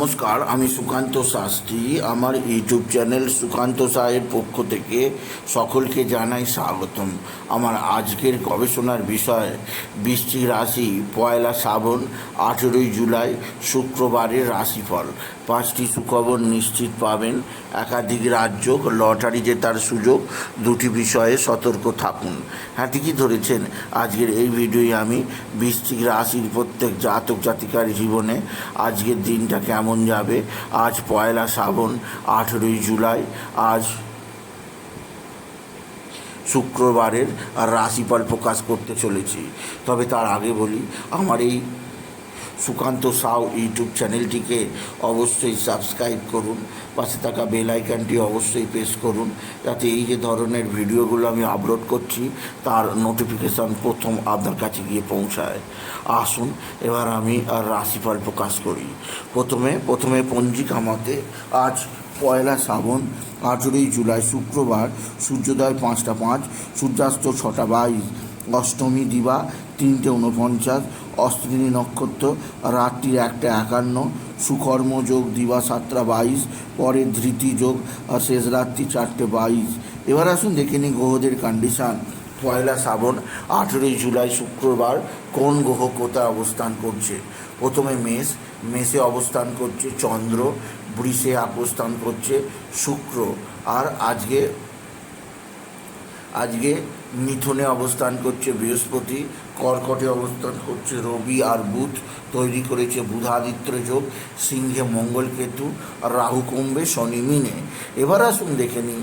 নমস্কার, আমি সুকান্ত শাস্ত্রী। আমার ইউটিউব চ্যানেল সুকান্ত সাহের পক্ষ থেকে সকলকে জানাই স্বাগতম। আমার আজকের গবেষণার বিষয় বৃষ্টিক রাশি, পয়লা শ্রাবণ, আঠেরোই জুলাই, শুক্রবারের রাশিফল। পাঁচটি সুখবর নিশ্চিত পাবেন। একাধিক রাজ্য লটারি জেতার সুযোগ, দুটি বিষয়ে সতর্ক থাকুন। হ্যাঁ ঠিকই ধরেছেন। আজকের এই ভিডিওয়ে আমি বৃশ্চিক রাশির প্রত্যেক জাতক জাতিকার জীবনে আজকের দিনটা কেমন যাবে? আজ পয়লা শ্রাবণ, আঠেরোই জুলাই। আজ শুক্রবারের রাশিফল প্রকাশ করতে চলেছি। তবে তার আগে বলি, আমার এই সুকান্ত সাউ ইউটিউব চ্যানেলটিকে অবশ্যই সাবস্ক্রাইব করুন। পাশে থাকা বেল আইকনটি অবশ্যই প্রেস করুন। যাতে এই যে ধরনের ভিডিওগুলো আমি আপলোড করছি, তার নোটিফিকেশান প্রথম আপনার কাছে গিয়ে পৌঁছায়। আসুন, এবার আমি আর রাশিফল প্রকাশ করি। প্রথমে প্রথমে পঞ্জিকা মতে আজ পয়লা শ্রাবণ, আঠেরোই জুলাই শুক্রবার, সূর্যোদয় পাঁচটা পাঁচ, সূর্যাস্ত ছটা বাইশ, অষ্টমী দিবা, তিনটে উনপঞ্চাশ অস্ত্রিনী নক্ষত্র, রাত্রি একটা একান্ন, সুকর্ম যোগ দিবা সাতটা বাইশ, পরে ধৃতি যোগ শেষ রাত্রি চারটে বাইশ। এবার আসুন দেখে নিই গ্রহদের কন্ডিশান পয়লা শ্রাবণ, আঠেরোই জুলাই শুক্রবার, কোন গ্রহ কোথায় অবস্থান করছে? প্রথমে মেষ, মেষে অবস্থান করছে চন্দ্র, বৃষে অবস্থান করছে শুক্র, আর আজকে আজকে মিথুনে অবস্থান করছে বৃহস্পতি কর্কটে অবস্থান করছে রবি আর বুধ। তৈরি করেছে বুধাদিত্য যোগ, সিংহে মঙ্গল কেতু আর রাহু কুম্ভে শনি মিনে। এবার আসুন দেখে নিই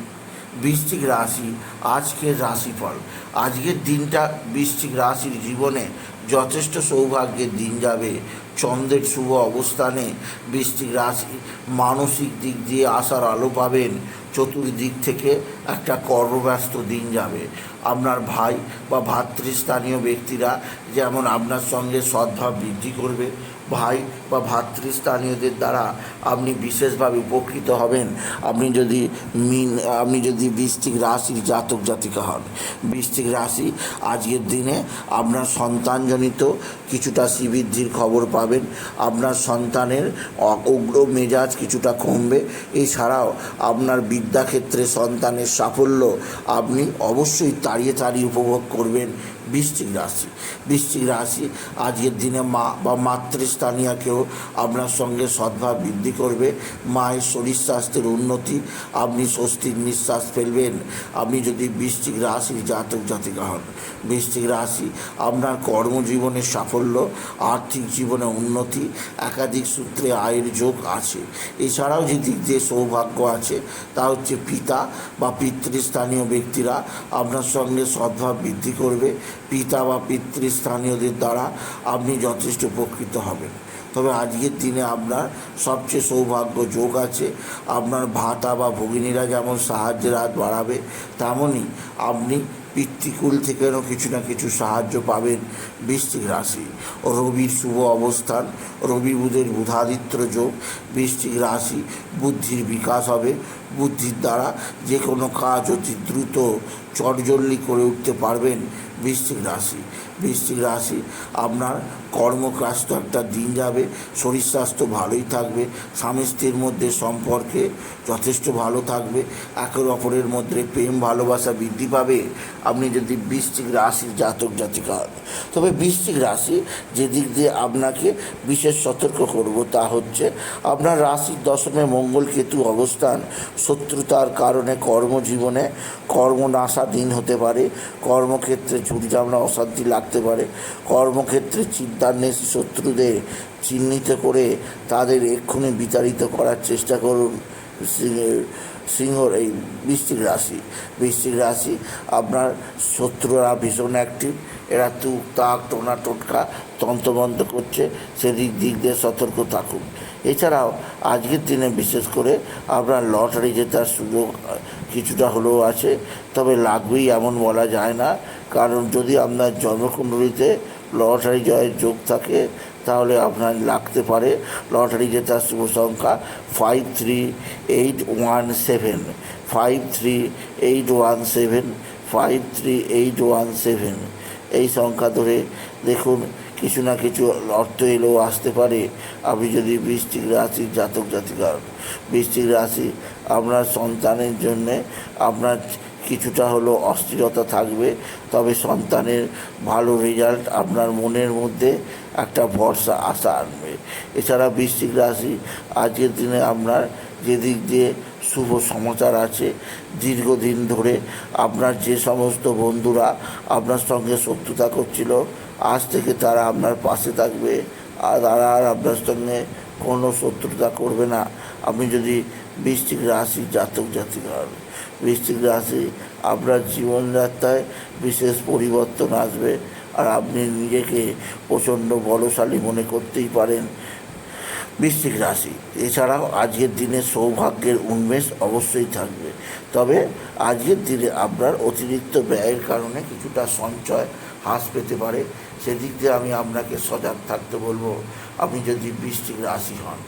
বৃশ্চিক রাশি, আজকের রাশিফল। আজকের দিনটা বৃশ্চিক রাশির জীবনে যথেষ্ট সৌভাগ্যের দিন যাবে। চন্দ্রের শুভ অবস্থানে বৃশ্চিক রাশি মানসিক দিক দিয়ে আসার আলো পাবেন। চতুর্দিক থেকে একটা কর্মব্যস্ত দিন যাবে। আপনার ভাই বা ভাতৃস্থানীয় ব্যক্তিরা যেমন আপনার সঙ্গে সদ্ভাব বৃদ্ধি করবে, ভাই বা ভাতৃস্থানীয়দের দ্বারা আপনি বিশেষভাবে উপকৃত হবেন। আপনি যদি মিন, আপনি যদি বৃষ্টিক রাশির জাতক জাতিকা হন। বৃষ্টিক রাশি আজকের দিনে আপনার সন্তানজনিত কিছুটা শ্রীবৃদ্ধির খবর পাবেন। আপনার সন্তানের উগ্র মেজাজ কিছুটা কমবে। এছাড়াও আপনার বিদ্যাক্ষেত্রে সন্তানের সাফল্য আপনি অবশ্যই তাড়িয়ে তাড়িয়ে উপভোগ করবেন। বৃশ্চিক রাশি। বৃশ্চিক রাশি, আজকের দিনে মা বা মাতৃস্থানীয়কেও আপনার সঙ্গে সদ্ভাব বৃদ্ধি করবে। মায়ের শরীর স্বাস্থ্যের উন্নতি, আপনি স্বস্তির নিঃশ্বাস ফেলবেন। আপনি যদি বৃশ্চিক রাশির জাতক জাতিকা হন, বৃশ্চিক রাশি আপনার কর্মজীবনের সাফল্য, আর্থিক জীবনে উন্নতি, একাধিক সূত্রে আয়ের যোগ আছে। এছাড়াও যদি যে সৌভাগ্য আছে, তা হচ্ছে পিতা বা পিতৃস্থানীয় ব্যক্তিরা আপনার সঙ্গে সদ্ভাব বৃদ্ধি করবে। পিতা বা পিতৃস্থানীয়দের দ্বারা আপনি যথেষ্ট উপকৃত হবেন। তবে আজকের দিনে আপনার সবচেয়ে সৌভাগ্য যোগ আছে। আপনার ভাতা বা ভগিনীরা যেমন সাহায্যের হাত বাড়াবে তেমনই আপনি পিতৃকুল থেকেও কিছু না কিছু সাহায্য পাবেন বৃশ্চিক রাশি। রবির শুভ অবস্থান, রবি বুধের বুধাদিত্য যোগ, বৃশ্চিক রাশি বুদ্ধির বিকাশ হবে বুদ্ধির দ্বারা যে কোনো কাজ অতি দ্রুত চটজল্দি করে উঠতে পারবেন বৃশ্চিক রাশি। বৃশ্চিক রাশি আপনার কর্মক্লাস্ত একটা দিন যাবে, শরীর স্বাস্থ্য ভালোই থাকবে, স্বামী স্ত্রীর মধ্যে সম্পর্কে যথেষ্ট ভালো থাকবে একে অপরের মধ্যে প্রেম, ভালোবাসা বৃদ্ধি পাবে। আপনি যদি বৃশ্চিক রাশির জাতক জাতিকা হন তবে বৃশ্চিক রাশি যে দিক দিয়ে আপনাকে বিশেষ সতর্ক করব তা হচ্ছে আপনার রাশির দশমে মঙ্গল কেতু অবস্থান শত্রুতার কারণে কর্মজীবনে কর্মনাশা দিন হতে পারে, কর্মক্ষেত্রে ঝুড়ি জামলা অশান্তি লাগতে পারে। কর্মক্ষেত্রে চিন্তান্বেষী শত্রুদের চিহ্নিত করে তাদের এক্ষুনি বিতাড়িত করার চেষ্টা করুন সিংহের এই বৃশ্চিক রাশি। বৃশ্চিক রাশি আপনার শত্রুরা ভীষণ অ্যাক্টিভ এরা তুক তাক টোনা টোটকা তন্ত্রবন্ধ করছে, সেদিক দিক দিয়ে সতর্ক থাকুন। এছাড়াও আজকের দিনে বিশেষ করে আপনার লটারি জেতার সুযোগ কিছুটা হলেও আছে। তবে লাগবেই এমন বলা যায় না। কারণ যদি আপনার জন্মকুণ্ডলিতে লটারি জয়ের যোগ থাকে, তাহলে আপনার লাগতে পারে লটারি জেতার শুভ সংখ্যা five three eight one seven five three eight one seven five three eight one seven এই সংখ্যা ধরে দেখুন কিছু না কিছু অর্থ এলেও আসতে পারে আপনি যদি বৃষ্টিক রাশির জাতক জাতিকা হন। বৃষ্টিক রাশি আপনার সন্তানের জন্যে আপনার কিছুটা হলো অস্থিরতা থাকবে, তবে সন্তানের ভালো রেজাল্ট আপনার মনের মধ্যে একটা ভরসা, আশা আনবে এছাড়া বৃশ্চিক রাশি আজকের দিনে আপনার যেদিক দিয়ে শুভ সমাচার আছে, দীর্ঘদিন ধরে আপনার যে সমস্ত বন্ধুরা আপনার সঙ্গে শত্রুতা করছিল আজ থেকে তারা আপনার পাশে থাকবে আর তারা আর আপনার সঙ্গে কোনো শত্রুতা করবে না। আপনি যদি বৃশ্চিক রাশি জাতক জাতিকা হন, বৃশ্চিক রাশি আপনার জীবনযাত্রায় বিশেষ পরিবর্তন আসবে আর আপনি নিজেকে প্রচণ্ড বলশালী মনে করতেই পারেন। বৃশ্চিক রাশি, এছাড়াও আজকের দিনে সৌভাগ্যের উন্মেষ অবশ্যই থাকবে। তবে আজকের দিনে আপনার অতিরিক্ত ব্যয়ের কারণে কিছুটা সঞ্চয় হ্রাস পেতে পারে। সেদিক দিয়ে আমি আপনাকে সজাগ থাকতে বলব। আপনি যদি বৃশ্চিক রাশি হন।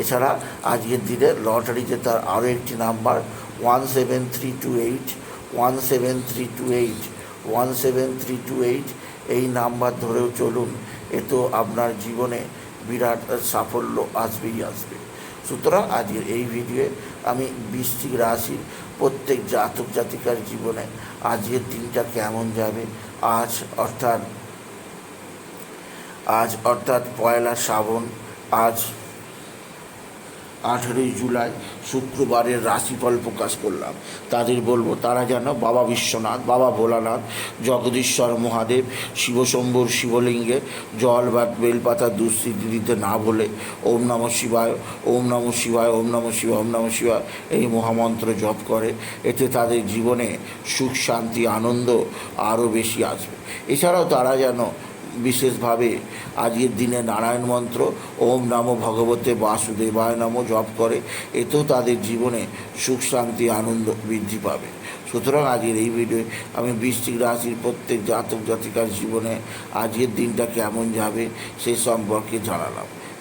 এছাড়া আজকের দিনে লটারিতে তার আরও একটি number one seven three two eight one seven three two eight one seven three two eight এই নাম্বার ধরেও চলুন। এ তো আপনার জীবনে বিরাট সাফল্য আসবেই আসবে। সুতরাং আজকের এই ভিডিওয়ে আমি বৃশ্চিক রাশির প্রত্যেক জাতক জাতিকার জীবনে আজকের দিনটা কেমন যাবে, আজ অর্থাৎ আজ অর্থাৎ পয়লা শ্রাবণ, আজ আঠেরোই জুলাই, শুক্রবারের রাশিফল প্রকাশ করলাম। তাদের বলব, তারা যেন বাবা বিশ্বনাথ, বাবা ভোলানাথ, জগদীশ্বর মহাদেব, শিবশম্ভুর শিবলিঙ্গে জল বা বেলপাতা দুঃস্থিতি দিতে না বলে ওম নম শিবায়, ওম নম শিবায়, ওম নম শিবায়, ওম নম শিবায় এই মহামন্ত্র জপ করে। এতে তাদের জীবনে সুখ, শান্তি, আনন্দ আরও বেশি আসবে। এছাড়াও তারা যেন বিশেষভাবে আজকের দিনে নারায়ণ মন্ত্র, ওম নামো ভগবতে বাসুদেবায় নামও জপ করে এতেও তাদের জীবনে সুখ, শান্তি, আনন্দ বৃদ্ধি পাবে। সুতরাং আজকের এই ভিডিও আমি বৃষ্টিক রাশির প্রত্যেক জাতক জাতিকার জীবনে আজকের দিনটা কেমন যাবে সে সম্পর্কে জানালাম।